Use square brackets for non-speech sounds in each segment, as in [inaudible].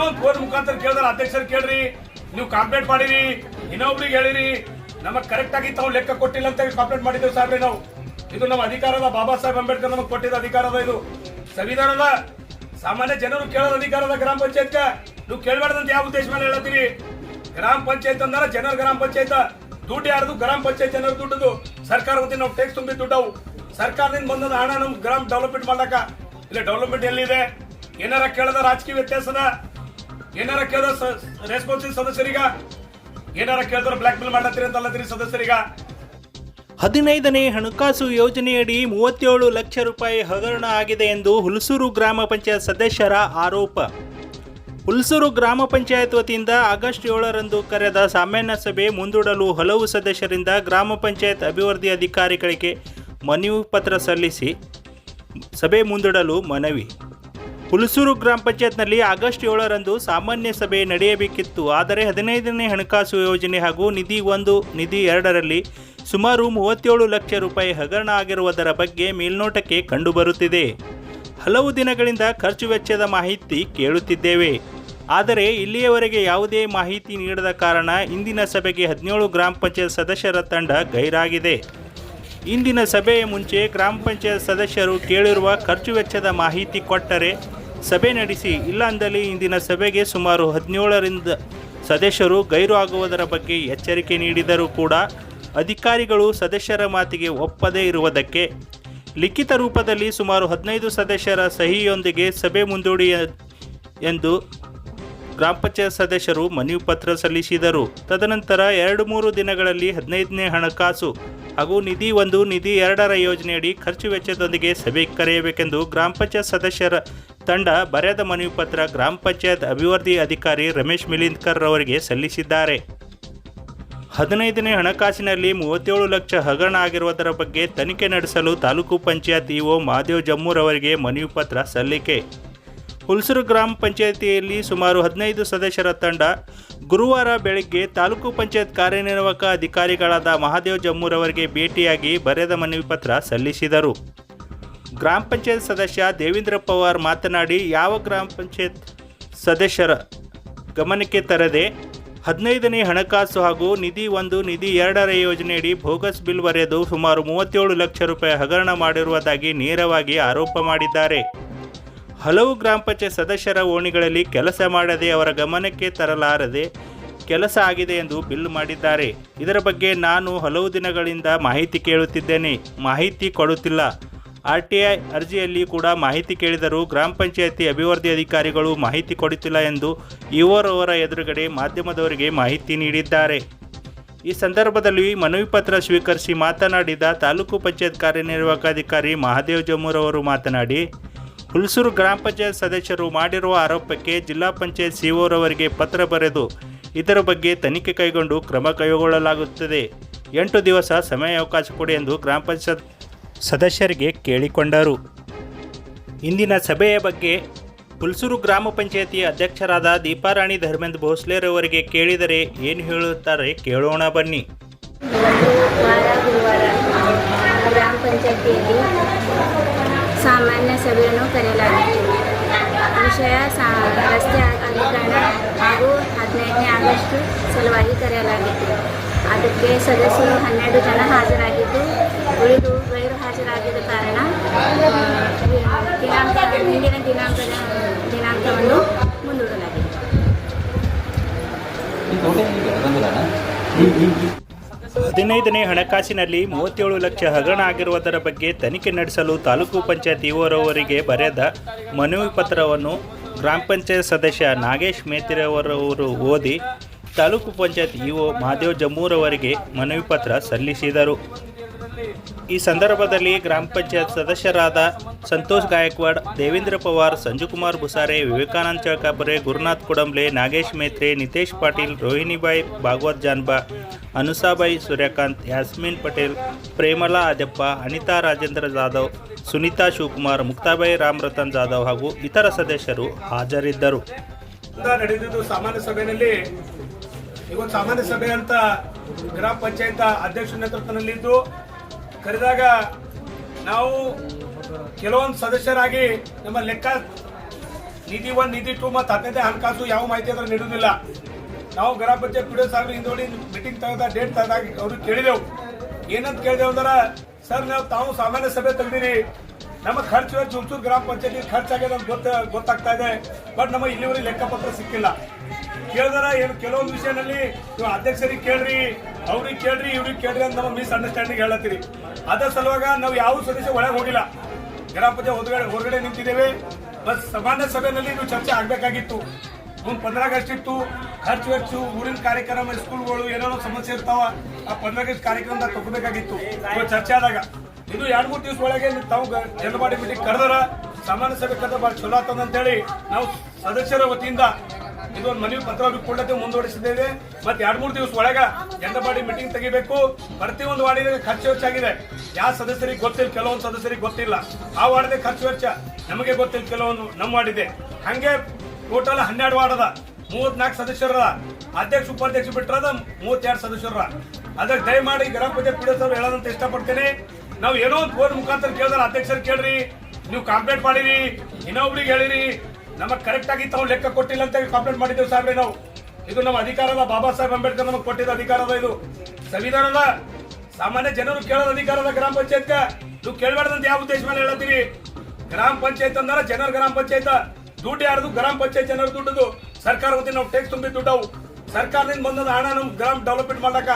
ಇನ್ನೊಂದು ಫೋನ್ ಮುಖಾಂತರ ಕೇಳಿದ್ರೆ, ಅಧ್ಯಕ್ಷರು ಕೇಳ್ರಿ, ನೀವು ಕಾಂಪ್ಲೇಂಟ್ ಮಾಡಿರಿ, ಇನ್ನೊಬ್ರಿಗೆ ಹೇಳಿರಿ, ನಮಗೆ ಕರೆಕ್ಟ್ ಆಗಿ ತಾವು ಲೆಕ್ಕ ಕೊಟ್ಟಿಲ್ಲ ಅಂತ ಕಾಂಪ್ಲೇಂಟ್ ಮಾಡಿದ್ದೇವೆ ಸಾಹೇಬ್ರೆ ನಾವು. ಇದು ನಮ್ಮ ಅಧಿಕಾರದ ಬಾಬಾ ಸಾಹೇಬ್ ಅಂಬೇಡ್ಕರ್ ನಮಗೆ ಕೊಟ್ಟಿದ್ದ ಅಧಿಕಾರದ ಇದು. ಸಂವಿಧಾನದ ಸಾಮಾನ್ಯ ಜನರು ಕೇಳೋದು ಅಧಿಕಾರದ ಗ್ರಾಮ ಪಂಚಾಯತ್ ನೀವು ಕೇಳಬಾರ್ದಂತ ಯಾವ ಉದ್ದೇಶ ಮೇಲೆ ಹೇಳತ್ತೀರಿ? ಗ್ರಾಮ ಪಂಚಾಯತ್ ಅಂದ್ರೆ, ಜನರ ಗ್ರಾಮ ಪಂಚಾಯತ್. ದುಡ್ಡು ಯಾರ್ದು? ಗ್ರಾಮ ಪಂಚಾಯತ್ ಜನರ ದುಡ್ಡದು. ಸರ್ಕಾರ ನಾವು ಟ್ಯಾಕ್ಸ್ ತುಂಬಿ ದುಡ್ಡವು. ಸರ್ಕಾರದಿಂದ ಬಂದದ ಹಣ ನಮ್ ಗ್ರಾಮ ಡೆವಲಪ್ಮೆಂಟ್ ಮಾಡಕ ಇಲ್ಲ ಡೆವಲಪ್ಮೆಂಟ್ ಎಲ್ಲಿದೆ? ಏನಾರ ಕೇಳದ ರಾಜಕೀಯ ವ್ಯತ್ಯಾಸದ? ಏನಾರ ಕೇಳಿದ ರೆಸ್ಪಾನ್ಸಿಬಲ್ ಸದಸ್ಯರಿಗ? ಏನಾರ ಕೇಳಿದ್ರೆ ಬ್ಲಾಕ್ ಮೇಲ್ ಮಾಡತ್ತೀರಿ ಅಂತ ಅಲ್ಲತ್ತೀರಿ ಸದಸ್ಯರಿಗ? ಹದಿನೈದನೇ ಹಣಕಾಸು ಯೋಜನೆಯಡಿ ಮೂವತ್ತೇಳು ಲಕ್ಷ ರೂಪಾಯಿ ಹಗರಣ ಆಗಿದೆ ಎಂದು ಹುಲ್ಸೂರು ಗ್ರಾಮ ಪಂಚಾಯತ್ ಸದಸ್ಯರ ಆರೋಪ. ಹುಲ್ಸೂರು ಗ್ರಾಮ ಪಂಚಾಯತ್ ವತಿಯಿಂದ ಆಗಸ್ಟ್ ಏಳರಂದು ಕರೆದ ಸಾಮಾನ್ಯ ಸಭೆ ಮುಂದೂಡಲು ಹಲವು ಸದಸ್ಯರಿಂದ ಗ್ರಾಮ ಪಂಚಾಯತ್ ಅಭಿವೃದ್ಧಿ ಅಧಿಕಾರಿಗಳಿಗೆ ಮನವಿ ಪತ್ರ ಸಲ್ಲಿಸಿ, ಸಭೆ ಮುಂದೂಡಲು ಮನವಿ. ಹುಲಸೂರು ಗ್ರಾಮ ಪಂಚಾಯತ್ನಲ್ಲಿ ಆಗಸ್ಟ್ ಏಳರಂದು ಸಾಮಾನ್ಯ ಸಭೆ ನಡೆಯಬೇಕಿತ್ತು. ಆದರೆ ಹದಿನೈದನೇ ಹಣಕಾಸು ಯೋಜನೆ ಹಾಗೂ ನಿಧಿ ಒಂದು, ನಿಧಿ ಎರಡರಲ್ಲಿ ಸುಮಾರು ಮೂವತ್ತೇಳು ಲಕ್ಷ ರೂಪಾಯಿ ಹಗರಣ ಆಗಿರುವುದರ ಬಗ್ಗೆ ಮೇಲ್ನೋಟಕ್ಕೆ ಕಂಡುಬರುತ್ತಿದೆ. ಹಲವು ದಿನಗಳಿಂದ ಖರ್ಚು ವೆಚ್ಚದ ಮಾಹಿತಿ ಕೇಳುತ್ತಿದ್ದೇವೆ. ಆದರೆ ಇಲ್ಲಿಯವರೆಗೆ ಯಾವುದೇ ಮಾಹಿತಿ ನೀಡದ ಕಾರಣ ಇಂದಿನ ಸಭೆಗೆ ಹದಿನೇಳು ಗ್ರಾಮ ಪಂಚಾಯತ್ ಸದಸ್ಯರ ತಂಡ ಗೈರಾಗಿದೆ. ಇಂದಿನ ಸಭೆಯ ಮುಂಚೆ ಗ್ರಾಮ ಪಂಚಾಯತ್ ಸದಸ್ಯರು ಕೇಳಿರುವ ಖರ್ಚು ವೆಚ್ಚದ ಮಾಹಿತಿ ಕೊಟ್ಟರೆ ಸಭೆ ನಡೆಸಿ ಇಲ್ಲಾಂದಲ್ಲಿ ಇಂದಿನ ಸಭೆಗೆ ಸುಮಾರು ಹದಿನೇಳರಿಂದ ಸದಸ್ಯರು ಗೈರು ಆಗುವುದರ ಬಗ್ಗೆ ಎಚ್ಚರಿಕೆ ನೀಡಿದರೂ ಕೂಡ ಅಧಿಕಾರಿಗಳು ಸದಸ್ಯರ ಮಾತಿಗೆ ಒಪ್ಪದೇ ಇರುವುದಕ್ಕೆ, ಲಿಖಿತ ರೂಪದಲ್ಲಿ ಸುಮಾರು ಹದಿನೈದು ಸದಸ್ಯರ ಸಹಿಯೊಂದಿಗೆ ಸಭೆ ಮುಂದೂಡಿ ಎಂದು ಗ್ರಾಮ ಪಂಚಾಯತ್ ಸದಸ್ಯರು ಮನವಿ ಪತ್ರ ಸಲ್ಲಿಸಿದರು. ತದನಂತರ ಎರಡು ಮೂರು ದಿನಗಳಲ್ಲಿ ಹದಿನೈದನೇ ಹಣಕಾಸು ಹಾಗೂ ನಿಧಿ ಒಂದು, ನಿಧಿ ಎರಡರ ಯೋಜನೆಯಡಿ ಖರ್ಚು ವೆಚ್ಚದೊಂದಿಗೆ ಸಭೆ ಕರೆಯಬೇಕೆಂದು ಗ್ರಾಮ ಪಂಚಾಯತ್ ಸದಸ್ಯರ ತಂಡ ಬರೆದ ಮನವಿ ಪತ್ರ ಗ್ರಾಮ ಪಂಚಾಯತ್ ಅಭಿವೃದ್ಧಿ ಅಧಿಕಾರಿ ರಮೇಶ್ ಮಿಲಿಂದ್ಕರ್ ಅವರಿಗೆ ಸಲ್ಲಿಸಿದ್ದಾರೆ. ಹದಿನೈದನೇ ಹಣಕಾಸಿನಲ್ಲಿ ಮೂವತ್ತೇಳು ಲಕ್ಷ ಹಗರಣ ಆಗಿರುವುದರ ಬಗ್ಗೆ ತನಿಖೆ ನಡೆಸಲು ತಾಲೂಕು ಪಂಚಾಯತ್ ಇಒ ಮಹಾದೇವ್ ಜಮ್ಮೂರ್ ಅವರಿಗೆ ಮನವಿ ಪತ್ರ ಸಲ್ಲಿಕೆ. ಹುಲ್ಸೂರು ಗ್ರಾಮ ಪಂಚಾಯಿತಿಯಲ್ಲಿ ಸುಮಾರು ಹದಿನೈದು ಸದಸ್ಯರ ತಂಡ ಗುರುವಾರ ಬೆಳಗ್ಗೆ ತಾಲೂಕು ಪಂಚಾಯತ್ ಕಾರ್ಯನಿರ್ವಾಹಕ ಅಧಿಕಾರಿಗಳಾದ ಮಹಾದೇವ್ ಜಮ್ಮೂರ್ ಅವರಿಗೆ ಭೇಟಿಯಾಗಿ ಬರೆದ ಮನವಿ ಪತ್ರ ಸಲ್ಲಿಸಿದರು. ಗ್ರಾಮ ಪಂಚಾಯತ್ ಸದಸ್ಯ ದೇವೇಂದ್ರ ಪವಾರ್ ಮಾತನಾಡಿ, ಯಾವ ಗ್ರಾಮ ಪಂಚಾಯತ್ ಸದಸ್ಯರ ಗಮನಕ್ಕೆ ತರದೆ ಹದಿನೈದನೇ ಹಣಕಾಸು ಹಾಗೂ ನಿಧಿ ಒಂದು, ನಿಧಿ ಎರಡರ ಯೋಜನೆಯಡಿ ಬೋಗಸ್ ಬಿಲ್ ಬರೆದು ಸುಮಾರು ಮೂವತ್ತೇಳು ಲಕ್ಷ ರೂಪಾಯಿ ಹಗರಣ ಮಾಡಿರುವುದಾಗಿ ನೇರವಾಗಿ ಆರೋಪ ಮಾಡಿದ್ದಾರೆ. ಹಲವು ಗ್ರಾಮ ಪಂಚಾಯತ್ ಸದಸ್ಯರ ಓಣಿಗಳಲ್ಲಿ ಕೆಲಸ ಮಾಡದೆ ಅವರ ಗಮನಕ್ಕೆ ತರಲಾರದೆ ಕೆಲಸ ಆಗಿದೆ ಎಂದು ಬಿಲ್ ಮಾಡಿದ್ದಾರೆ. ಇದರ ಬಗ್ಗೆ ನಾನು ಹಲವು ದಿನಗಳಿಂದ ಮಾಹಿತಿ ಕೇಳುತ್ತಿದ್ದೇನೆ. ಮಾಹಿತಿ ಕೊಡುತ್ತಿಲ್ಲ. ಆರ್ ಟಿ ಐ ಅರ್ಜಿಯಲ್ಲಿ ಕೂಡ ಮಾಹಿತಿ ಕೇಳಿದರೂ ಗ್ರಾಮ ಪಂಚಾಯಿತಿ ಅಭಿವೃದ್ಧಿ ಅಧಿಕಾರಿಗಳು ಮಾಹಿತಿ ಕೊಡುತ್ತಿಲ್ಲ ಎಂದು ಇವರವರ ಎದುರುಗಡೆ ಮಾಧ್ಯಮದವರಿಗೆ ಮಾಹಿತಿ ನೀಡಿದ್ದಾರೆ. ಈ ಸಂದರ್ಭದಲ್ಲಿ ಮನವಿ ಪತ್ರ ಸ್ವೀಕರಿಸಿ ಮಾತನಾಡಿದ ತಾಲೂಕು ಪಂಚಾಯತ್ ಕಾರ್ಯನಿರ್ವಾಹಕ ಅಧಿಕಾರಿ ಮಹಾದೇವ್ ಜಮ್ಮೂರ್ ಅವರು ಮಾತನಾಡಿ, ಹುಲ್ಸೂರು ಗ್ರಾಮ ಪಂಚಾಯತ್ ಸದಸ್ಯರು ಮಾಡಿರುವ ಆರೋಪಕ್ಕೆ ಜಿಲ್ಲಾ ಪಂಚಾಯತ್ ಸಿಒರವರಿಗೆ ಪತ್ರ ಬರೆದು, ಇದರ ಬಗ್ಗೆ ತನಿಖೆ ಕೈಗೊಂಡು ಕ್ರಮ ಕೈಗೊಳ್ಳಲಾಗುತ್ತದೆ. ಎಂಟು ದಿವಸ ಸಮಯಾವಕಾಶ ಕೊಡಿ ಎಂದು ಗ್ರಾಮ ಪಂಚಾಯತ್ ಸದಸ್ಯರಿಗೆ ಕೇಳಿಕೊಂಡರು. ಇಂದಿನ ಸಭೆಯ ಬಗ್ಗೆ ಹುಲ್ಸೂರು ಗ್ರಾಮ ಪಂಚಾಯತಿ ಅಧ್ಯಕ್ಷರಾದ ದೀಪಾರಾಣಿ ಧರ್ಮೇಂದ್ರ ಭೋಸ್ಲೆರವರಿಗೆ ಕೇಳಿದರೆ ಏನು ಹೇಳುತ್ತಾರೆ ಕೇಳೋಣ ಬನ್ನಿ. ಗ್ರಾಮ ಸಾಮಾನ್ಯ ಸಭೆಯನ್ನು ಕರೆಯಲಾಗಿತ್ತು ವಿಷಯ ರಸ್ತೆ ಅಗಲೀಕರಣ ಹಾಗೂ ಹದಿನೈದನೇ ಆಗಸ್ಟ್ ಸಲುವಾಗಿ ಕರೆಯಲಾಗಿತ್ತು ಅದಕ್ಕೆ ಸದಸ್ಯರು ಹನ್ನೆರಡು ಜನ ಹಾಜರಾಗಿದ್ದು, ಉಳಿದು ಗೈರು ಹಾಜರಾಗಿದ್ದ ಕಾರಣ ದಿನಾಂಕ ಹಿಂದಿನ ದಿನಾಂಕದ, ದಿನಾಂಕವನ್ನು ಮುಂದೂಡಲಾಗಿದೆ. ಹದಿನೈದನೇ ಹಣಕಾಸಿನಲ್ಲಿ ಮೂವತ್ತೇಳು ಲಕ್ಷ ಹಗರಣ ಆಗಿರುವುದರ ಬಗ್ಗೆ ತನಿಖೆ ನಡೆಸಲು ತಾಲೂಕು ಪಂಚಾಯತ್ ಇವರವರಿಗೆ ಬರೆದ ಮನವಿ ಪತ್ರವನ್ನು ಗ್ರಾಮ ಪಂಚಾಯತ್ ಸದಸ್ಯ ನಾಗೇಶ್ ಮೇತಿರವರವರು ಓದಿ ತಾಲೂಕು ಪಂಚಾಯತ್ ಇಒ ಮಹಾದೇವ್ ಜಮ್ಮೂರವರಿಗೆ ಮನವಿ ಪತ್ರ ಸಲ್ಲಿಸಿದರು. ಈ ಸಂದರ್ಭದಲ್ಲಿ ಗ್ರಾಮ ಪಂಚಾಯತ್ ಸದಸ್ಯರಾದ ಸಂತೋಷ್ ಗಾಯಕ್ವಾಡ್, ದೇವೇಂದ್ರ ಪವಾರ್, ಸಂಜುಕುಮಾರ್ ಬುಸಾರೆ ವಿವೇಕಾನಂದ ಚಳಕಾಪುರೆ, ಗುರುನಾಥ್ ಕುಡಂಬ್ಲೆ ನಾಗೇಶ್ ಮೇತ್ರೆ, ನಿತೇಶ್ ಪಾಟೀಲ್, ರೋಹಿಣಿಬಾಯಿ ಭಾಗವತ್ ಜಾನ್ಬಾ, ಅನುಸಾಬಾಯಿ ಸೂರ್ಯಕಾಂತ್, ಯಾಸ್ಮಿನ್ ಪಟೇಲ್, ಪ್ರೇಮಲಾ ಆದ್ಯಪ್ಪ ಅನಿತಾ ರಾಜೇಂದ್ರ ಜಾಧವ್, ಸುನೀತಾ ಶಿವಕುಮಾರ್, ಮುಕ್ತಾಬಾಯಿ ರಾಮರತನ್ ಜಾಧವ್ ಹಾಗೂ ಇತರ ಸದಸ್ಯರು ಹಾಜರಿದ್ದರು. ನಡೆದಿದ್ದು ಸಾಮಾನ್ಯ ಸಭೆಯಲ್ಲಿ ಇವತ್ತು ಸಾಮಾನ್ಯ ಸಭೆ ಅಂತ ಗ್ರಾಮ ಪಂಚಾಯತ್ ಅಧ್ಯಕ್ಷ ನೇತೃತ್ವದಲ್ಲಿದ್ದು, ಕರೆದಾಗ ನಾವು ಕೆಲವೊಂದು ಸದಸ್ಯರಾಗಿ ನಮ್ಮ ಲೆಕ್ಕ ನಿಧಿ ಒನ್ ನಿಧಿ ಟು ಮತ್ತು ಹತ್ತನೇ ಹಣಕಾಸು ಯಾವ ಮಾಹಿತಿ ಅದ್ರ ನೀಡುವುದಿಲ್ಲ. ನಾವು ಗ್ರಾಮ ಪಂಚಾಯತ್ ಪಿ ಡಿ ಸಾಹೇಬ್ರು ಹಿಂದೋಡಿ ಮೀಟಿಂಗ್ ತೆಗೆದ ಡೇಟ್ ತೆಗೆದಾಗ ಅವ್ರಿಗೆ ಕೇಳಿದೆವು. ಏನಂತ ಕೇಳಿದೆವು ಅಂದ್ರೆ, ಸರ್, ನಾವು ತಾವು ಸಾಮಾನ್ಯ ಸಭೆ ತೆಗ್ದಿರಿ. ನಮ್ಮ ಖರ್ಚು ಚೂರು ಚೂರು ಗ್ರಾಮ ಪಂಚಾಯತಿ ಖರ್ಚಾಗ್ಯದ ಗೊತ್ತ, ಗೊತ್ತಾಗ್ತಾ ಇದೆ. ಬಟ್ ನಮ್ಮ ಇಲ್ಲಿವರೆಗೆ ಲೆಕ್ಕಪತ್ರ ಸಿಕ್ಕಿಲ್ಲ. ಕೇಳಿದಾರ? ಏನು, ಕೆಲವೊಂದು ವಿಷಯದಲ್ಲಿ ನೀವು ಅಧ್ಯಕ್ಷರಿಗೆ ಕೇಳ್ರಿ, ಅವ್ರಿಗೆ ಕೇಳ್ರಿ, ಇವ್ರಿಗೆ ಕೇಳ್ರಿ ಅಂತ ನಾವು ಮಿಸ್ ಅಂಡರ್ಸ್ಟ್ಯಾಂಡಿಂಗ್ ಹೇಳತ್ತೀರಿ. ಅದರ ಸಲುವಾಗ ನಾವು ಯಾವ ಸದಸ್ಯ ಒಳಗೆ ಹೋಗಿಲ್ಲ. ಗ್ರಾಮ ಪಂಚಾಯತ್ ಹೊರಗಡೆ ಹೊರಗಡೆ ನಿಂತಿದ್ದೇವೆ. ಬಸ್ ಸಾಮಾನ್ಯ ಸಭೆಯಲ್ಲಿ ನೀವು ಚರ್ಚೆ ಆಗ್ಬೇಕಾಗಿತ್ತು. ಮುಂದ್ ಪಂದ್ರ ಆಗಸ್ಟ್ ಇತ್ತು ಖರ್ಚು ವೆಚ್ಚು, ಊರಿನ ಕಾರ್ಯಕ್ರಮ, ಸ್ಕೂಲ್ಗಳು ಏನೋ ಸಮಸ್ಯೆ ಇರ್ತಾವ, ಆ ಪಂದ್ರ ಆಗಸ್ಟ್ ಕಾರ್ಯಕ್ರಮದಾಗ ತಗೋಬೇಕಾಗಿತ್ತು ಚರ್ಚೆ ಆದಾಗ ಇದು ಎರಡು ಮೂರು ದಿವಸ ಒಳಗೆ ತಾವು ಜನಪಾಡಿ ಮೀಟಿಂಗ್ ಕರೆದಾರ. ಸಾಮಾನ್ಯ ಸಭೆ ಕರೆದ ಭಾಳ ಚಲೋ ಆಗ್ತದಂತೇಳಿ ನಾವು ಸದಸ್ಯರ ವತಿಯಿಂದ ಇದೊಂದು ಮನವಿ ಪತ್ರ ಅವ್ರಿಗೆ ಕೊಡಕ್ಕೆ ಮುಂದುವರಿಸಿದ್ದೇವೆ. ಮತ್ತೆ ಎರಡ್ ಮೂರು ದಿವಸ ಒಳಗ ಬಾಡಿ ಮೀಟಿಂಗ್ ತೆಗಿಬೇಕು. ಪ್ರತಿಯೊಂದು ವಾರ್ಡಿನ ಖರ್ಚು ವೆಚ್ಚ ಆಗಿದೆ ಯಾವ ಸದಸ್ಯರಿಗೆ ಗೊತ್ತಿಲ್ಲ, ಕೆಲವೊಂದು ಸದಸ್ಯರಿಗೆ ಗೊತ್ತಿಲ್ಲ. ಆ ವಾರ್ಡ್ದೆ ಖರ್ಚು ವೆಚ್ಚ ನಮಗೆ ಗೊತ್ತಿಲ್ಲ, ಕೆಲವೊಂದು ನಮ್ಮ ವಾರ್ಡಿದೆ. ಹಂಗೆ ಟೋಟಲ್ ಹನ್ನೆರಡು ವಾರ್ಡ್ ಅದ. ಮೂವತ್ನಾಲ್ಕು ಸದಸ್ಯರ ಅಧ್ಯಕ್ಷ, ಉಪಾಧ್ಯಕ್ಷ ಬಿಟ್ಟರದ ಮೂವತ್ತೆರಡು ಸದಸ್ಯರ ಅದಕ್ಕೆ ದಯಮಾಡಿ ಗ್ರಾಮ ಪಂಚಾಯತ್ ಪೀಡಿತ ಹೇಳೋದಂತ ಇಷ್ಟಪಡ್ತೇನೆ. ನಾವು ಏನೋ ಒಂದು ಫೋನ್ ಮುಖಾಂತರ ಕೇಳಿದ್ರೆ ಅಧ್ಯಕ್ಷರು ಕೇಳ್ರಿ, ನೀವು ಕಾಂಪ್ಲೇಂಟ್ ಮಾಡಿರಿ, ಇನ್ನೊಬ್ರಿಗೆ ಹೇಳಿರಿ ನಮಗೆ ಕರೆಕ್ಟ್ ಆಗಿ ತಾವು ಲೆಕ್ಕ ಕೊಟ್ಟಿಲ್ಲ ಅಂತ ಕಂಪ್ಲೇಂಟ್ ಮಾಡಿದ್ದೇವೆ ಸಾಹೇಬ್ರೆ ನಾವು. ಇದು ನಮ್ಮ ಅಧಿಕಾರದ ಬಾಬಾ ಸಾಹೇಬ್ ಅಂಬೇಡ್ಕರ್ ನಮಗೆ ಕೊಟ್ಟಿದ್ದ ಅಧಿಕಾರದ ಇದು. ಸಂವಿಧಾನದ ಸಾಮಾನ್ಯ ಜನರು ಕೇಳೋದ ಅಧಿಕಾರದ ಗ್ರಾಮ ಪಂಚಾಯತ್ ನೀವು ಕೇಳಬಾರ್ದಂತ ಯಾವ ಉದ್ದೇಶ ಮೇಲೆ ಹೇಳತ್ತೀರಿ? ಗ್ರಾಮ ಪಂಚಾಯತ್ ಅಂದ್ರೆ ಜನರ ಗ್ರಾಮ ಪಂಚಾಯತ್. ದುಡ್ಡು ಯಾರದು? ಗ್ರಾಮ ಪಂಚಾಯತ್ ಜನರ ದುಡ್ಡದು. ಸರ್ಕಾರ ವತಿ ನಾವು ಟ್ಯಾಕ್ಸ್ ತುಂಬಿ ದುಡ್ಡವು ಸರ್ಕಾರದಿಂದ ಬಂದದ ಹಣ ನಮ್ ಗ್ರಾಮ ಡೆವಲಪ್ಮೆಂಟ್ ಮಾಡಕ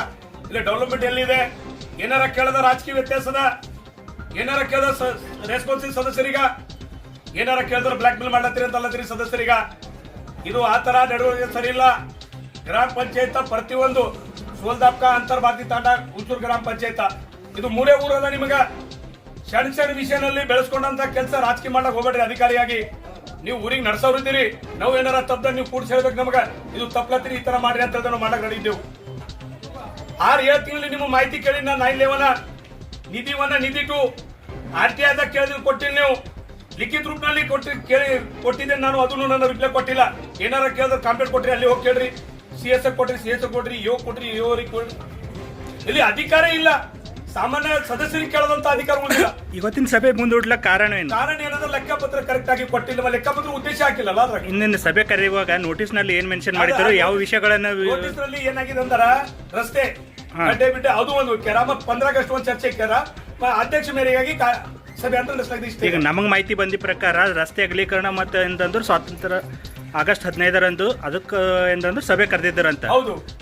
ಇಲ್ಲ ಡೆವಲಪ್ಮೆಂಟ್ ಎಲ್ಲಿದೆ? ಏನಾರ ಕೇಳದ ರಾಜಕೀಯ ವ್ಯತ್ಯಾಸದ? ಏನಾರ ಕೇಳದ ರೆಸ್ಪಾನ್ಸಿಬಲ್ ಸದಸ್ಯರಿಗ? ಏನಾರ ಕೇಳಿದ್ರೆ ಬ್ಲಾಕ್ ಮೇಲ್ ಮಾಡತ್ತೀರಿ ಅಂತ ಅಲ್ಲತ್ತೀರಿ ಸದಸ್ಯರಿಗ. ಇದು ಆ ತರ ನಡವಳಿಕೆ ಸರಿ ಇಲ್ಲ. ಗ್ರಾಮ ಪಂಚಾಯತ್ ಪ್ರತಿಯೊಂದು ಸೋಲ್ದಾಪ್ಕ ಅಂತರ್ಬಾತಿ ತಾಂಡ ಹುಚ್ಚೂರು ಗ್ರಾಮ ಪಂಚಾಯತ್. ಇದು ಮೂರೇ ಊರಲ್ಲ ನಿಮಗ. ಸಣ್ಣ ಸಣ್ಣ ವಿಷಯನಲ್ಲಿ ಬೆಳೆಸ್ಕೊಂಡಂತ ಕೆಲಸ ರಾಜಕೀಯ ಮಾಡಕ್ ಹೋಗ್ಬೇಡ್ರಿ ಅಧಿಕಾರಿಯಾಗಿ. ನೀವು ಊರಿಗೆ ನಡ್ಸೋರಿದ್ದೀರಿ ನಾವು ಏನಾರ ತಪ್ಪದ ನೀವು ಕೂಡ್ಸಿ ಹೇಳ್ಬೇಕು ನಮಗ. ಇದು ತಪ್ಪಲತ್ತೀರಿ ಈ ತರ ಮಾಡ್ರಿ ಅಂತ ನಾವು ಮಾಡಕ್ ನಡೀದ್ದೇವು ಆರ್ ಏಳು ತಿಂಗಳು ನಿಮ್ಮ ಮಾಹಿತಿ ಕೇಳಿ ನಾನು ನೈನ್ ಲೆವನ ನಿಧಿ ಒನ್ ನಿಧಿ ಟು ಆರ್ ಟಿ ಐದಾಗ ಕೇಳಿದ್ರು ಕೊಟ್ಟಿಲ್ಲ ನೀವು. ಲಿಖಿತ ರೂಪದಲ್ಲಿ ಕೊಟ್ಟಿ ಕೇಳಿ ಕೊಟ್ಟಿದ್ದೇನೆ ನಾನು ಅದನ್ನು ನನ್ನ ರಿಪ್ಲೈ ಕೊಟ್ಟಿಲ್ಲ. ಏನಾರ ಕೇಳಿದ್ರೆ ಕಂಪ್ಲೇಂಟ್ ಕೊಟ್ರಿ ಅಲ್ಲಿ ಹೋಗಿ ಕೇಳ್ರಿ. ಸಿ ಎಸ್ ಕೊಟ್ರಿ ಸಿ ಎಸ್ ಕೊಟ್ರಿ ಯೋ ಕೊಟ್ರಿ ಯೋರಿಗೆ ಕೊಡ್ರಿ. ಇಲ್ಲಿ ಅಧಿಕಾರ ಇಲ್ಲ. ಸಾಮಾನ್ಯ ಸದಸ್ಯರಿಗೆ ಕೇಳದಂತ ಅಧಿಕಾರ ಉಳಿದಿಲ್ಲ. [coughs] ಇವತ್ತಿನ ಸಭೆ ಮುಂದೂಡ್ಲ ಕಾರಣ ಏನು? ಕಾರಣ ಏನಂದ್ರೆ ಲೆಕ್ಕಪತ್ರ ಕರೆಕ್ಟ್ ಆಗಿ ಕೊಟ್ಟಿಲ್ಲ. ಲೆಕ್ಕಪತ್ರ ಉದ್ದೇಶ ಹಾಕಿಲ್ಲ ಅದ್ರಾಗ. ಇಂದಿನ ಸಭೆ ಕರೆಯುವಾಗ ನೋಟಿಸ್ನಲ್ಲಿ ಏನ್ ಮೆನ್ಷನ್ ಮಾಡಿದ್ರು ಯಾವ ವಿಷಯಗಳನ್ನ ನೋಟಿಸ್ನಲ್ಲಿ ಏನಾಗಿದೆ ಅಂದ್ರ ರಸ್ತೆ ಅಡ್ಡೆ ಬಿಟ್ಟೆ ಅದು ಒಂದು ಕೆರ ಮತ್ ಪಂದ್ರ ಆಗಸ್ಟ್ ಒಂದು ಚರ್ಚೆ ಕೆರ ಅಧ್ಯಕ್ಷ ಮೇರೆಗಾಗಿ ಈಗ ನಮಗೆ ಮಾಹಿತಿ ಬಂದ ಪ್ರಕಾರ ರಸ್ತೆ ಅಗಲೀಕರಣ ಮತ್ತೆ ಎಂತಂದ್ರೆ ಸ್ವಾತಂತ್ರ್ಯ ಆಗಸ್ಟ್ ಹದಿನೈದರಂದು ಅದಕ್ಕೆ ಎಂತಂದ್ರು ಸಭೆ ಕರೆದಿದ್ದಾರಂತ.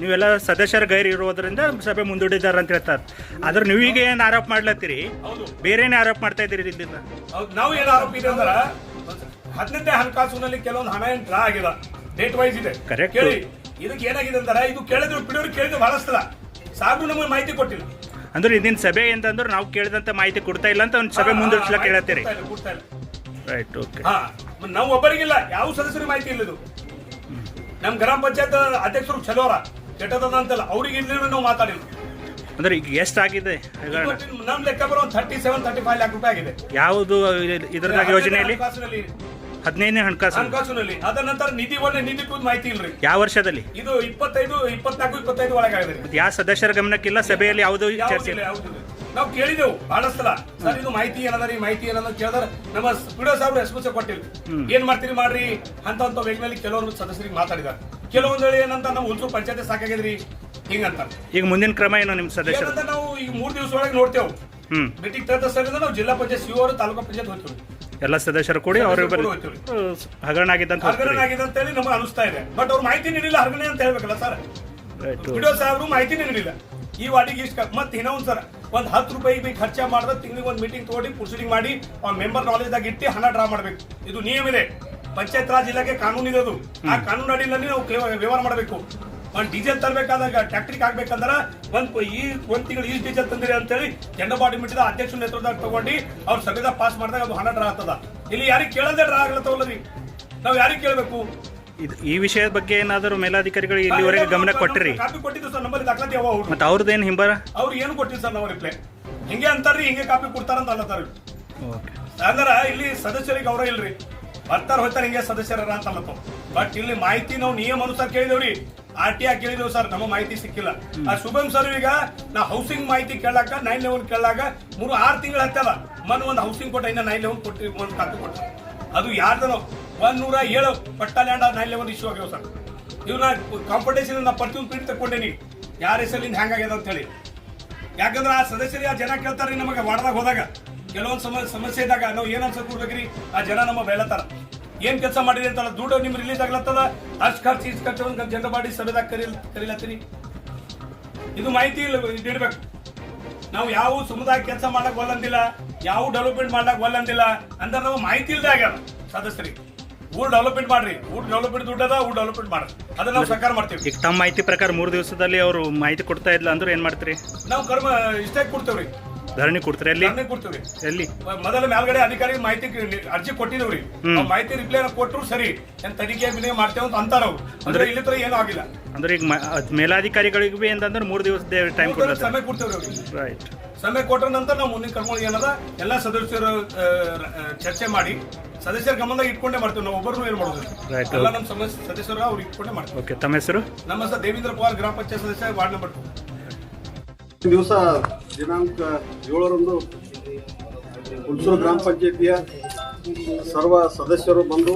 ನೀವೆಲ್ಲ ಸದಸ್ಯರ ಗೈರ್ ಇರೋದ್ರಿಂದ ಸಭೆ ಮುಂದೂಡಿದಾರ ಅಂತ ಹೇಳ್ತಾರೆ. ಆದ್ರೆ ನೀವೀಗ ಏನು ಆರೋಪ ಮಾಡ್ಲತ್ತೀರಿ? ಬೇರೆ ಏನ್ ಆರೋಪ ಮಾಡ್ತಾ ಇದ್ದೀರಿ ಇಲ್ಲಿಂದ? ನಾವು ಏನು ಆರೋಪ ಇದೆ ಅಂದ್ರೆ ಹದಿನೆಂಟನೇ ಹಣಕಾಸಿನಲ್ಲಿ ಕೆಲವೊಂದು ಹಣ ಏನ್ ಡ್ರಾ ಆಗಿದೆ ಡೇಟ್ ವೈಸ್ ಇದೆ. ಕರೆಕ್ಟ್ ಕೇಳಿ ಇದಕ್ಕೆ ಏನಾಗಿದೆ ಅಂದ್ರೆ ಇದು ಕೇಳಿದ್ರು ಬಿಡೋರು ಕೇಳಿದ್ರು ಬಹಳಸ್ತದ ಸಾಕು ನಮಗೆ ಮಾಹಿತಿ ಕೊಟ್ಟಿಲ್ಲ. ಅಂದ್ರೆ ಇದನ್ನ ಸಭೆ ಅಂತಂದ್ರೆ ನಾವು ಕೇಳಿದಂತ ಮಾಹಿತಿ ಕೊಡ್ತಾ ಇಲ್ಲ ಅಂತ ಒಂದು ಸಭೆ ಮುಂದೂಡ್ಸ್ಲಕ್ ಹೇಳತ್ತೀರಿ? ಕೊಡ್ತಾ ಇಲ್ಲ, ಕೊಡ್ತಾ ಇಲ್ಲ. Right okay. ಹಾ ನಾವು ಒಬ್ಬರಿಗಿಲ್ಲ ಯಾವ ಸದಸ್ಯರಿಗೆ ಮಾಹಿತಿ ಇಲ್ಲ ಇದು. ನಮ್ಮ ಗ್ರಾಮ ಪಂಚಾಯತ್ ಅಧ್ಯಕ್ಷರು ಚಲೋರ ಕೆಟ್ಟದ ಅಂತಲ್ಲ ಅವ್ರಿಗೆ ಇಲ್ಲ ನಾವು ಮಾತಾಡಿಲ್ಲ. ಅಂದ್ರೆ ಈಗ ಎಷ್ಟಾಗಿದೆ ಆಗಿದೆ? ಇವತ್ತಿನ ನಮ್ ಲೆಕ್ಕ ಬರೋ thirty seven thirty five lakh ರೂಪಾಯಿ ಆಗಿದೆ. ಯಾವುದು ಇದ್ರದಾಗ ಯೋಜನೆಯಲ್ಲಿ? ಹದಿನೈದನೇ ಹಣಕಾಸು. ಹಣಕಾಸಿನಲ್ಲಿ. ಅದ ನಂತರ ನಿಧಿ ಒಳ್ಳೆ ನಿಧಿ ಟೂದ್ ಮಾಹಿತಿ ಇಲ್ರಿ. ಯಾವ ವರ್ಷದಲ್ಲಿ? ಇದು ಇಪ್ಪತ್ತೈದು ಇಪ್ಪತ್ನಾಲ್ಕು ಇಪ್ಪತ್ತೈದು ಒಳಗಾಗಿದೆ ಆಗಿದೆ ಮತ್ತೆ ಯಾವ ಸದಸ್ಯರ ಗಮನಕ್ಕಿಲ್ಲ ಸಭೆಯಲ್ಲಿ ಯಾವುದೋ ಚರ್ಚೆ ಇಲ್ಲ. ನಾವು ಕೇಳಿದೆವು ಬಹಳ ಸಲ. ಸರ್ ಇದು ಮಾಹಿತಿ ಏನದ ರೀ? ಮಾಹಿತಿ ಏನದ ಕೇಳಿದ್ರೆ ನಮ್ಮ ಪಿಡಿಯೋ ಸಾಹೇಬ್ರು ರೆಸ್ಪಾನ್ಸ್ ಕೊಟ್ಟಿಲ್ಲ ಏನ್ ಮಾಡ್ತೀರಿ ಮಾಡ್ರಿ ಅಂತ ಅಂತ ವೇಗದಲ್ಲಿ ಕೆಲವೊಂದು ಸದಸ್ಯರಿಗೆ ಮಾತಾಡಿದಾರೆ. ಕೆಲವೊಂದು ಹೇಳಿ ಏನಂತ ನಾವು ಹುಲ್ಸೂರು ಪಂಚಾಯತ್ ಸಾಕಾಗಿದ್ರಿ ಹಿಂಗಂತ. ಈಗ ಮುಂದಿನ ಕ್ರಮ ಏನು ನಿಮ್ಮ ಸದಸ್ಯರು ಏನಂತ ನಾವು ಈಗ ಮೂರು ದಿವಸ ಒಳಗೆ ನೋಡ್ತೇವೆ. ಹ್ಮ್. ಮೀಟಿಂಗ್ ತರದ ಸರ್ ನಾವು ಜಿಲ್ಲಾ ಪಂಚಾಯತ್ ಸಿ ಅವರು ತಾಲೂಕು ಪಂಚಾಯತ್ ಹೋಗ್ತೀವಿ. ಎಲ್ಲ ಸದಸ್ಯರು ಕೂಡಿ ಅವರು ಹಗರಣ ಆಗಿದೆ ಅಂತ ಹಗರಣ ಆಗಿದೆ ಅಂತ ಹೇಳಿ ನಮಗೆ ಅನಿಸ್ತಾ ಇದೆ. ಬಟ್ ಅವ್ರು ಮಾಹಿತಿ ನೀಡಿಲ್ಲ ಹಗರಣ ಅಂತ ಹೇಳ್ಬೇಕಲ್ಲ ಸರ್ ವಿಡಿಯೋ ಸಾಹೇಬ್ರು ಮಾಹಿತಿ ನೀಡಿಲ್ಲ. ಈ ವಾರ್ಡಿಗೆ ಇಷ್ಟ. ಮತ್ತೆ ಇನ್ನೊಂದ್ ಸರ್ ಒಂದು ಹತ್ತು ರೂಪಾಯಿ ಬೇಕು ಖರ್ಚ ಮಾಡಿದ್ರೆ ತಿಂಗಳಿಗೆ ಒಂದು ಮೀಟಿಂಗ್ ತಗೊಂಡು ಪ್ರೊಸೀಡಿಂಗ್ ಮಾಡಿ ಆ ಮೆಂಬರ್ ನಾಲೆಜ್ದಾಗ ಇಟ್ಟು ಹಣ ಡ್ರಾ ಮಾಡ್ಬೇಕು. ಇದು ನಿಯಮ ಇದೆ. ಪಂಚಾಯತ್ ರಾಜ್ ಇಲಾಖೆ ಕಾನೂನು ಇದೆ ಅದು ಆ ಕಾನೂನು ಅಡಿಯಲ್ಲಿ ನಾವು ವ್ಯವಹಾರ ಮಾಡಬೇಕು. ಒಂದ್ ಡೀಸೆಲ್ ತರಬೇಕಾದಾಗ ಟ್ಯಾಕ್ಟ್ರಿಗೆ ಆಗ್ಬೇಕಂದ್ರ ಒಂದ್ ಈ ಒಂದ್ ತಿಂಗಳು ಈ ಡೀಸೆಲ್ ತಂದಿರಿ ಅಂತೇಳಿ ಕೆಂಡ ಬಾಡಿ ಮಿಟ್ಟಿದ ಅಧ್ಯಕ್ಷ ನೇತೃತ್ವದಾಗ ತಗೊಂಡು ಅವ್ರ ಸಭೆದ ಪಾಸ್ ಮಾಡಿದಾಗ ಅದು ಹಣ ಡ್ರಾ ಆಗ್ತದ. ಇಲ್ಲಿ ಯಾರಿಗೆ ಕೇಳದೆ ಡ್ರಾ ಆಗ್ಲತ್ತವಲ್ಲರಿ ನಾವ್ ಯಾರಿಗೆ ಕೇಳಬೇಕು? ಈ ವಿಷಯದ ಬಗ್ಗೆ ಏನಾದರೂ ಮೇಲಾಧಿಕಾರಿಗಳು ಇಲ್ಲಿವರೆಗೆ ಗಮನ ಕೊಟ್ಟಿರಿ? ಕಾಪಿ ಕೊಟ್ಟಿದ್ದು ಸರ್ ನಮ್ಮಲ್ಲಿ ದಾಖಲಾತಿ ಯಾವ ಅವ್ರು. ಮತ್ತೆ ಅವ್ರದ್ದೇನು ಹಿಂಬರ? ಅವ್ರು ಏನು ಕೊಟ್ಟಿದ್ದು ಸರ್ ನಾವು ರಿಪ್ಲೈ ಹಿಂಗೆ ಅಂತಾರ್ರಿ ಹಿಂಗೆ ಕಾಪಿ ಕೊಡ್ತಾರಂತ ಅಲ್ಲತ್ತಾರ ಓಕೆ. ಅಂದ್ರ ಇಲ್ಲಿ ಸದಸ್ಯರಿಗೆ ಗೌರವ ಇಲ್ರಿ. ಬರ್ತಾರ ಹೋಗ್ತಾರ ಹಿಂಗೆ ಸದಸ್ಯರ ಅಂತ ಅಲ್ಲತ್ತವ ಬಟ್ ಇಲ್ಲಿ ಮಾಹಿತಿ ನಾವು ನಿಯಮ ಅನುಸಾರ ಕೇಳಿದೇವ್ರಿ. ಆರ್ ಟಿ ಆರ್ ಕೇಳಿದ್ರು ಸರ್ ನಮ್ಮ ಮಾಹಿತಿ ಸಿಕ್ಕಿಲ್ಲ. ಆ ಶುಭಂ ಸರ್ ಈಗ ನಾ ಹೌಸಿಂಗ್ ಮಾಹಿತಿ ಕೇಳಾಕ ನೈನ್ ಲೆವೆನ್ ಕೇಳಾಗ ಮೂರು ಆರು ತಿಂಗಳು ಹತ್ತಲ್ಲ. ಮನ್ ಒಂದು ಹೌಸಿಂಗ್ ಕೊಟ್ಟ ಇನ್ನ ನೈನ್ ಲೆವೆನ್ ಕೊಟ್ಟಿ ಒಂದು ಕಾಪಿ ಕೊಟ್ಟ ಅದು ಯಾರ್ದನೋ ಒಂದ್ ನೂರ ಏಳು ಪಟ್ಟ ಲ್ಯಾಂಡ್ ನೈನ್ ಲೆವೆನ್ ಇಶ್ಯೂ ಆಗ್ಯಾವ ಸರ್. ಇವನ್ನ ಕಾಂಪಿಟೇಷನ್ ನಾ ಪ್ರತಿಯೊಂದು ಪ್ರಿಂಟ್ ತಕೊಂಡೇನಿ ಯಾರ ಹೆಸರಿಂದ ಹೆಂಗಾಗ್ಯದ ಅಂತ ಹೇಳಿ. ಯಾಕಂದ್ರೆ ಆ ಸದಸ್ಯರಿಗೆ ಆ ಜನ ಕೇಳ್ತಾರೆ ನಮಗೆ ವಾರ್ಡ್ದಾಗ ಹೋದಾಗ. ಕೆಲವೊಂದು ಸಮ ಸಮಸ್ಯೆ ಇದ್ದಾಗ ನಾವು ಏನ್ ಅನ್ಸಕ್ ಕೊಡ್ಬೇಕ್ರಿ? ಆ ಜನ ನಮ್ಮ ಬೆಳತಾರ ಏನ್ ಕೆಲಸ ಮಾಡಿರಿ ಅಂತಲ್ಲ ದುಡ್ಡು ನಿಮ್ ರಿಲೀಸ್ ಆಗ್ಲತ್ತದ? ಅಷ್ಟು ಖರ್ಚು ಇಷ್ಟು ಖರ್ಚು ಒಂದ್ ಜನರ ಮಾಡಿ ಸಭೆದಾಗ ಕರಿ ಇದು ಮಾಹಿತಿ ಇಲ್ಲ ಇಡ್ಬೇಕು. ನಾವು ಯಾವ ಸಮುದಾಯ ಕೆಲಸ ಮಾಡಕ್ ಒಲ್ಲಂದಿಲ್ಲ ಯಾವ ಡೆವಲಪ್ಮೆಂಟ್ ಮಾಡಕ್ ಒಲ್ಲಂದಿಲ್ಲ ಅಂದ್ರೆ ನಾವು ಮಾಹಿತಿ ಇಲ್ದೇ ಆಗ್ಯಾರ ಸದಸ್ಯರಿಗೆ ಊರ್ ಡೆವಲಪ್ಮೆಂಟ್ ಮಾಡ್ರಿ. ಊರ್ ಡೆವಲಪ್ಮೆಂಟ್ ದುಡ್ಡದ ಊರ್ ಡೆವಲಪ್ಮೆಂಟ್ ಮಾಡ್ರಿ. ಅದನ್ನ ನಾವು ಸರ್ಕಾರ ಮಾಡ್ತೀವಿ. ಈಗ ತಮ್ಮ ಮಾಹಿತಿ ಪ್ರಕಾರ ಮೂರು ದಿವಸದಲ್ಲಿ ಅವರು ಮಾಹಿತಿ ಕೊಡ್ತಾ ಇಲ್ಲ ಅಂದ್ರೆ ಏನ್ ಮಾಡ್ತೀರಿ? ನಾವು ಕರ್ಮ ಇಷ್ಟೇ ಕೊಡ್ತೇವ್ರಿ. ಧರಣಿ ಕೊಡ್ತೀರಿ ಎಲ್ಲಿ? ಧರಣಿ ಎಲ್ಲಿ? ಮೊದಲ ಮೇಲ್ಗಡೆ ಅಧಿಕಾರಿ ಮಾಹಿತಿ ಅರ್ಜಿ ಕೊಟ್ಟಿದವ್ರಿ. ಆ ಮಾಹಿತಿ ರಿಪ್ಲೈ ಕೊಟ್ಟರು ಸರಿ. ಏನ್ ತನಿಖೆ ಬಿನಿಗೆ ಮಾಡ್ತೇವೆ ಅಂತ ಅಂತಾರ ಅವ್ರು. ಅಂದ್ರೆ ಇಲ್ಲಿ ತರ ಏನೂ ಆಗಿಲ್ಲ. ಅಂದ್ರೆ ಈಗ ಮೇಲಾಧಿಕಾರಿಗಳಿಗೂ ಬಿ ಅಂತಂದ್ರೆ ಮೂರು ದಿವಸದ ಟೈಮ್ ಕೊಡ್ತಾರೆ ಸಮಯ ಕೊಡ್ತೇವ್ರಿ ಅವ್ರಿಗೆ. ರೈಟ್ ಸಮಯ ಕೊಟ್ಟ ನಂತರ ನಾವು ಮುಂದಿನ ಕರ್ಕೊಂಡು ಏನದ ಎಲ್ಲ ಸದಸ್ಯರು ಚರ್ಚೆ ಮಾಡಿ ಸದಸ್ಯರ ಗಮನ ಇಟ್ಕೊಂಡೇ ಮಾಡ್ತೀವಿ. ನಾವು ಒಬ್ಬರು ಏನ್ ಮಾಡೋದು. ಎಲ್ಲ ನಮ್ಮ ಸದಸ್ಯರು ಅವ್ರು ಇಟ್ಕೊಂಡೇ ಮಾಡ್ತೀವಿ. ಓಕೆ ತಮ್ಮ ಹೆಸರು? ನಮ್ಮ ಹೆಸರು ದೇವೇಂದ್ರ ಪವಾರ್ ಗ್ರಾಮ ಪಂಚಾಯತ್ ಸದಸ್ಯ ವಾರ್ಡ್ ನಂಬರ್ ಟು ದಿವಸ ದಿನಾಂಕ ಏಳರಂದು ಹುಣಸೂರು ಗ್ರಾಮ ಪಂಚಾಯತಿಯ ಸರ್ವ ಸದಸ್ಯರು ಬಂದು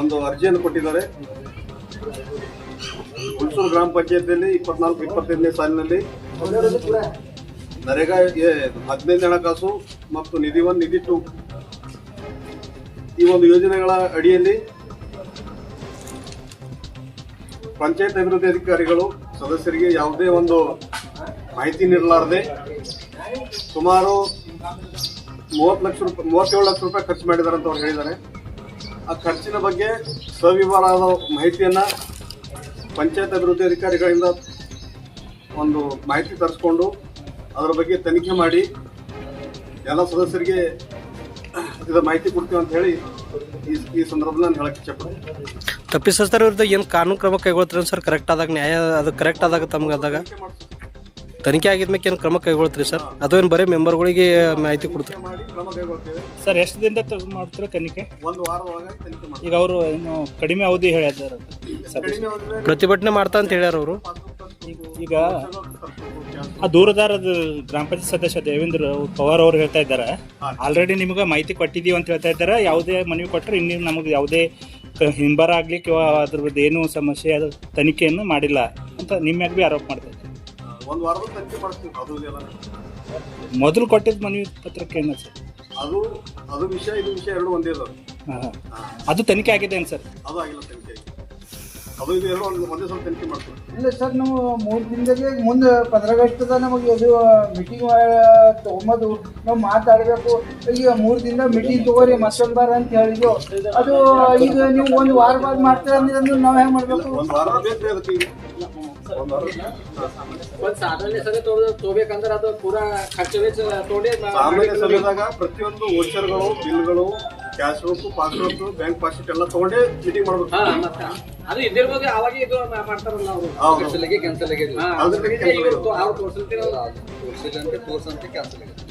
ಒಂದು ಅರ್ಜಿಯನ್ನು ಕೊಟ್ಟಿದ್ದಾರೆ. ಹುಣಸೂರು ಗ್ರಾಮ ಪಂಚಾಯತಿಯಲ್ಲಿ ಇಪ್ಪತ್ನಾಲ್ಕು, ಇಪ್ಪತ್ತೈದನೇ ಸಾಲಿನಲ್ಲಿ ನರೇಗಾ ಹದಿನೈದು ಹಣಕಾಸು ಮತ್ತು ನಿಧಿ ಒನ್ ನಿಧಿ ಟು ಈ ಒಂದು ಯೋಜನೆಗಳ ಅಡಿಯಲ್ಲಿ ಪಂಚಾಯತ್ ಅಭಿವೃದ್ಧಿ ಅಧಿಕಾರಿಗಳು, ಸದಸ್ಯರಿಗೆ ಯಾವುದೇ ಒಂದು ಮಾಹಿತಿ ನೀಡಲಾರದೆ ಸುಮಾರು ಮೂವತ್ತು ಲಕ್ಷ ರೂಪಾಯಿ ಮೂವತ್ತೇಳು ಲಕ್ಷ ರೂಪಾಯಿ ಖರ್ಚು ಮಾಡಿದ್ದಾರೆ ಅಂತ ಅವ್ರು ಹೇಳಿದ್ದಾರೆ. ಆ ಖರ್ಚಿನ ಬಗ್ಗೆ ಸವಿವರವಾದ ಮಾಹಿತಿಯನ್ನು ಪಂಚಾಯತ್ ಅಭಿವೃದ್ಧಿ ಅಧಿಕಾರಿಗಳಿಂದ ಒಂದು ಮಾಹಿತಿ ತರಿಸ್ಕೊಂಡು ಅದರ ಬಗ್ಗೆ ತನಿಖೆ ಮಾಡಿ ಎಲ್ಲ ಸದಸ್ಯರಿಗೆ ಇದರ ಮಾಹಿತಿ ಕೊಡ್ತೀವಿ ಅಂತ ಹೇಳಿ ಈ ಈ ಸಂದರ್ಭದಲ್ಲಿ ನಾನು ಹೇಳಕ್ಕೆ ಇಚ್ಛೆಪಡ್ತೀನಿ. ತಪ್ಪಿಸಸ್ತರ ವಿರುದ್ಧ ಏನು ಕಾನೂನು ಕ್ರಮ ಕೈಗೊಳ್ತಾರೆ ಸರ್? ಕರೆಕ್ಟ್ ಆದಾಗ ನ್ಯಾಯ ಅದು ಕರೆಕ್ಟ್ ಆದಾಗ ತಮ್ಗೆ ಆದಾಗ? ತನಿಖೆ ಆಗಿದ್ಮೇಲೆ ಏನು ಕ್ರಮ ಕೈಗೊಳ್ತೀರಿ ಸರ್? ಅದೇನು ಬರೀ ಮೆಂಬರ್ಗಳಿಗೆ ಮಾಹಿತಿ ಕೊಡ್ತೀರಿ? ಮಾಡಿ ಕ್ರಮ ಕೈಗೊಳ್ತೇವೆ ಸರ್ ಎಷ್ಟು ದಿನದ ಮಾಡ್ತೀರಾ ತನಿಖೆ? ಒಂದು ವಾರದೊಳಗೆ ತನಿಖೆ ಮಾಡ್ತೀವಿ ಈಗ ಅವರು ಏನು ಕಡಿಮೆ ಅವಧಿ ಹೇಳಿದ್ದಾರೆ ಕಡಿಮೆ ಅವಧಿಯಲ್ಲಿ ಪ್ರತಿಭಟನೆ ಮಾಡ್ತಾ ಅಂತ ಹೇಳ್ಯಾರ ಅವರು. ಈಗ ಆ ದೂರದಾರದ ಗ್ರಾಮ ಪಂಚಾಯತ್ ಸದಸ್ಯ ದೇವೇಂದ್ರ ಪವಾರ್ ಅವರು ಹೇಳ್ತಾ ಇದ್ದಾರೆ. ಆಲ್ರೆಡಿ ನಿಮ್ಗೆ ಮಾಹಿತಿ ಕೊಟ್ಟಿದ್ದೀವಿ ಅಂತ ಹೇಳ್ತಾ ಇದ್ದಾರೆ. ಯಾವುದೇ ಮನವಿ ಕೊಟ್ಟರೆ ಇನ್ನೂ ನಮಗೆ ಯಾವುದೇ ಕ- ಹಿಂಬರ ಆಗಲಿ ಅದ್ರ ಬಗ್ಗೆ ಏನೂ ಸಮಸ್ಯೆ ಅದು ತನಿಖೆಯನ್ನು ಮಾಡಿಲ್ಲ ಅಂತ ನಿಮ್ಮ ಮ್ಯಾಗ ಬಿ ಆರೋಪ ಮಾಡ್ತಾ ಇದ್ದಾರೆ. ಒಂದು ವಾರದಲ್ಲಿ ತನಿಖೆ ಮಾಡ್ತೀವಿ ಅದು ಎಲ್ಲ ಮೊದಲು ಕೊಟ್ಟಿದ್ದ ಮನವಿ ಪತ್ರಕ್ಕೆ ಏನು ಸರ್? ಅದು ಅದು ವಿಷಯ ಇದು ವಿಷಯ ಎರಡು ಒಂದೇ ಅದಾವ ಹಾಂ ಅದು ತನಿಖೆ ಆಗಿದೆ ಏನು ಸರ್? ಅದು ಆಗಿಲ್ಲ ತನಿಖೆ ಅದು ಇದು ಎರಡು ಒಂದು ಒಂದೇ ಸಲ ತನಿಖೆ ಮಾಡ್ತೀವಿ. ಇಲ್ಲ ಸರ್ ನಾವು ಮೂರು ತಿಂಗಳಿಗೆ ಮುಂದೆ ಪಂದ್ರಾಗಷ್ಟದ ನಮಗೆ ಅದು ಮೀಟಿಂಗ್ ತೊಗೊಂಬೋದು. ನಾವು ಮಾತಾಡಬೇಕು. ಈಗ ಮೂರು ದಿನ ಮೀಟಿಂಗ್ ತಗೋರಿ ಮತ್ತೊಂದು ಬಾರ ಅಂತ ಹೇಳಿದ್ವು. ಅದು ಈಗ ನೀವು ಒಂದು ವಾರ ಬಾದ್ ಮಾಡ್ತೀರ ಅಂದ್ರೆ ಅಂದ್ರೆ ನಾವು ಹೆಂಗೆ ಮಾಡಬೇಕು? ಒಂದು ವಾರ ಬೇಕು ಅದಕ್ಕೆ ಅದು ಪೂರಾ ಖರ್ಚು ವೆಚ್ಚ ತಗೊಂಡೇ ಸಾಮಾನ್ಯ ಸಭೆದಾಗ ಪ್ರತಿಯೊಂದು ವೋಚರ್ಗಳು ಬಿಲ್ಗಳು cash book passbook bank passbook ಎಲ್ಲ ತಗೊಂಡೇ ಮೀಟಿಂಗ್ ಮಾಡ್ಬೇಕು. ಅದು ಇದ್ದಿರ್ಬೋದು ಅವಾಗ ಇದು ಮಾ- ಮಾಡ್ತಾರಲ್ಲ ಅವರು. ಹೌದು. ಕ್ಯಾನ್ಸಲ್ ಆಗಿ ಕ್ಯಾನ್ಸಲ್ ಆಗಿ ಅದ್ರ ಬಗ್ಗೆ cancel ಆಗಿದೆ. ಅವ್ರು ತೋರ್ಸಿರ್ತೀರಲ್ಲ. ತೋರಿಸಿದಂತೆ ತೋರ್ಸಂತೆ ಕ್ಯಾನ್ಸಲ್ ಆಗಿದೆ